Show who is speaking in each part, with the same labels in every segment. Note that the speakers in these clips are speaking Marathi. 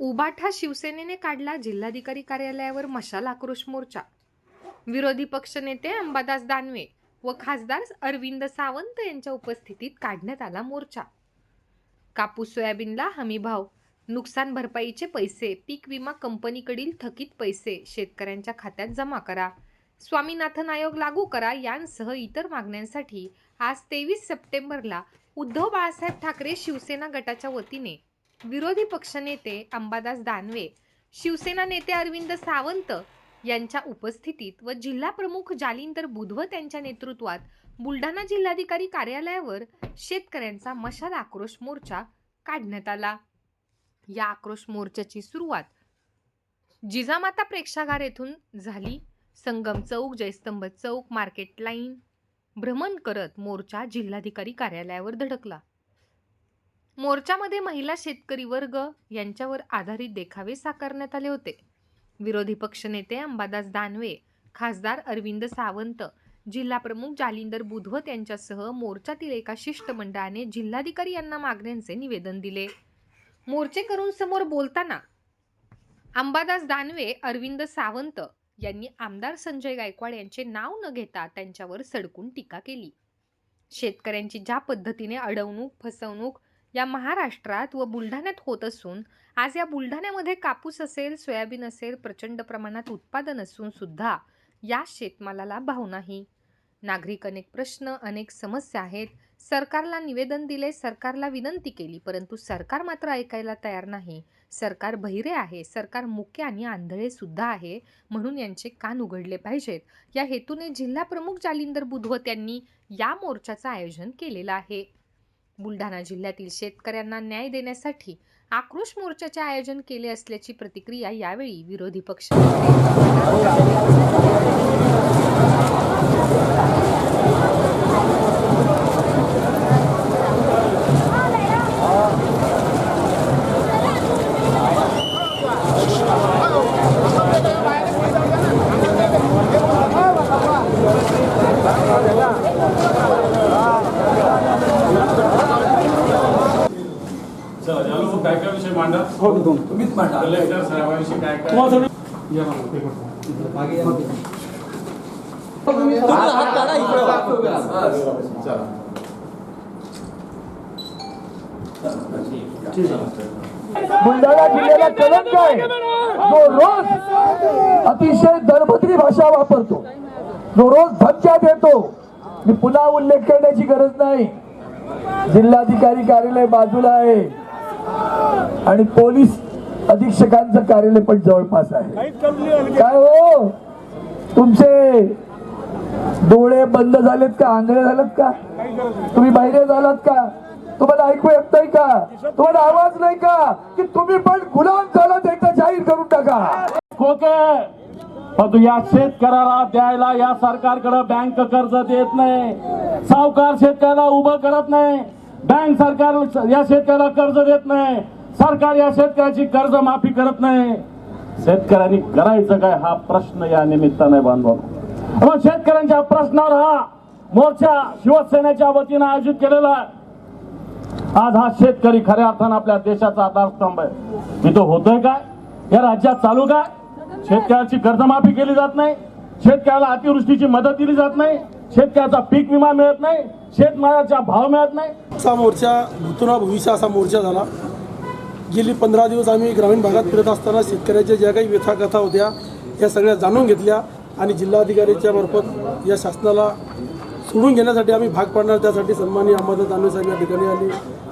Speaker 1: Ubatha शिवसेनेने काढला जिल्हाधिकारी कार्यालयावर मशाल आक्रोश मोर्चा. विरोधी पक्षनेते अंबादास दानवे व खासदार अरविंद सावंत यांच्या उपस्थितीत काढण्यात आला मोर्चा. कापूस सोयाबीनला हमी भाव नुकसान भरपाईचे पैसे पीक विमा कंपनीकडील थकीत पैसे शेतकऱ्यांच्या खात्यात जमा करा स्वामीनाथन आयोग लागू करा यांसह इतर मागण्यांसाठी आज तेवीस सप्टेंबरला उद्धव बाळासाहेब ठाकरे शिवसेना गटाच्या वतीने विरोधी पक्षनेते अंबादास दानवे शिवसेना नेते अरविंद सावंत यांच्या उपस्थितीत व जिल्हा प्रमुख जालिंदर बुधवत यांच्या नेतृत्वात बुलढाणा जिल्हाधिकारी कार्यालयावर शेतकऱ्यांचा मशाल आक्रोश मोर्चा काढण्यात आला. या आक्रोश मोर्चाची सुरुवात जिजामाता प्रेक्षागार येथून झाली. संगम चौक जयस्तंभ चौक मार्केट लाईन भ्रमण करत मोर्चा जिल्हाधिकारी कार्यालयावर धडकला. मोर्चामध्ये महिला शेतकरी वर्ग यांच्यावर आधारित देखावे साकारण्यात आले होते. विरोधी पक्षनेते अंबादास दानवे खासदार अरविंद सावंत जिल्हाप्रमुख जालिंदर बुधवत यांच्यासह मोर्चातील एका शिष्टमंडळाने जिल्हाधिकारी यांना मागण्यांचे निवेदन दिले. मोर्चेकरूंसमोर बोलताना अंबादास दानवे अरविंद सावंत यांनी आमदार संजय गायकवाड यांचे नाव न घेता त्यांच्यावर सडकून टीका केली. शेतकऱ्यांची ज्या पद्धतीने अडवणूक फसवणूक या महाराष्ट्रात व बुलढाण्यात होत असून आज या बुलढाण्यामध्ये कापूस असेल सोयाबीन असेल प्रचंड प्रमाणात उत्पादन असून सुद्धा या शेतमालाला भाव नाही. नागरिक अनेक प्रश्न अनेक समस्या आहेत. सरकारला निवेदन दिले सरकारला विनंती केली परंतु सरकार मात्र ऐकायला तयार नाही. सरकार बहिरे आहे सरकार मुके आणि आंधळे सुद्धा आहे म्हणून यांचे कान उघडले पाहिजेत. या हेतूने जिल्हा प्रमुख जालिंदर बुधवत यांनी या मोर्चाचं आयोजन केलेलं आहे. बुलढाणा जिल्ह्यातील शेतकऱ्यांना न्याय देण्यासाठी आक्रोश मोर्चाचे आयोजन केले असल्याची प्रतिक्रिया यावेळी विरोधी पक्ष
Speaker 2: चला यावेळी काय काय विषय मांडा.
Speaker 3: हो तुम्हीच मांडा.
Speaker 2: कलेक्टर साहेबांविषयी काय
Speaker 4: बुलढाणा जिल्ह्याला कलंक आहे जो रोज अतिशय दरभद्री भाषा वापरतो जो रोज धमक्या देतो मी पुन्हा उल्लेख करण्याची गरज नाही. जिल्हाधिकारी कार्यालय बाजूला आहे. आणि पोलीस अधीक्षकांचं कार्यालय पण जवळपास आहे. काय हो? तुमचे डोळे बंद झालेत का? आंधळे झालेत का? तुम्ही बाहेर झालात का? तुम्हाला ऐकू येत नाही का? तुम्हाला आवाज नाही का? की तुम्ही पण गुलाम झालात एकदा जाहीर करून टाका.
Speaker 5: खोके! पण या शेतकऱ्याला द्यायला या सरकारकडे बँक कर्ज देत नाही. सावकार शेतकऱ्याला उभं करत नाही. बँक सरकार या शेतकऱ्याला कर्ज देत नाही. सरकार या शेतकऱ्याची कर्ज माफी करत नाही. शेतकऱ्यांनी करायचं काय हा प्रश्न या निमित्ताने बांधव. मग शेतकऱ्यांच्या प्रश्नावर हा मोर्चा शिवसेनेच्या वतीनं आयोजित केलेला आज हा शेतकरी खऱ्या अर्थानं आपल्या देशाचा आधारस्तंभ आहे. इथं होतोय काय? या राज्यात चालू काय? शेतकऱ्याची कर्जमाफी केली जात नाही. शेतकऱ्याला अतिवृष्टीची मदत दिली जात नाही. शेतकऱ्याचा पीक विमा मिळत नाही. शेतमालाचा भाव मिळत नाही.
Speaker 6: मोर्चा भूतुरा भविष्य असा मोर्चा झाला. गेली पंधरा दिवस आम्ही ग्रामीण भागात फिरत असताना शेतकऱ्याच्या ज्या काही व्यथा कथा होत्या या सगळ्या जाणून घेतल्या आणि जिल्हाधिकाऱ्याच्या मार्फत या शासनाला सोडून घेण्यासाठी आम्ही भाग पाडणार. त्यासाठी सन्मानी अंबादास दानवे साहेब या ठिकाणी आले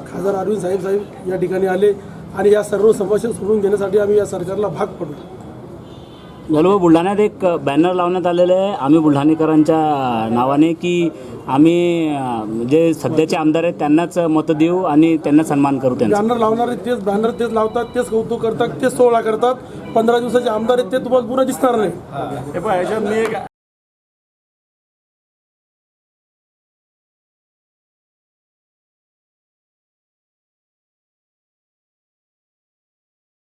Speaker 6: खासदार अरविंद साहेब साहेब या ठिकाणी आले आणि या सर्व समस्या सोडून घेण्यासाठी आम्ही या सरकारला भाग पडू.
Speaker 7: झालो बुलढाण्यात एक बॅनर लावण्यात आलेलं आहे आम्ही बुलढाणेकरांच्या नावाने की आम्ही जे सध्याचे आमदार आहेत त्यांनाच मतं देऊ आणि त्यांना सन्मान करू त्यांचा.
Speaker 6: बॅनर लावणारे तेच बॅनर तेच लावतात तेच कौतुक करतात तेच सोहळा करतात. पंधरा दिवसाचे आमदार आहेत ते तुम्हाला पुन्हा दिसणार नाही.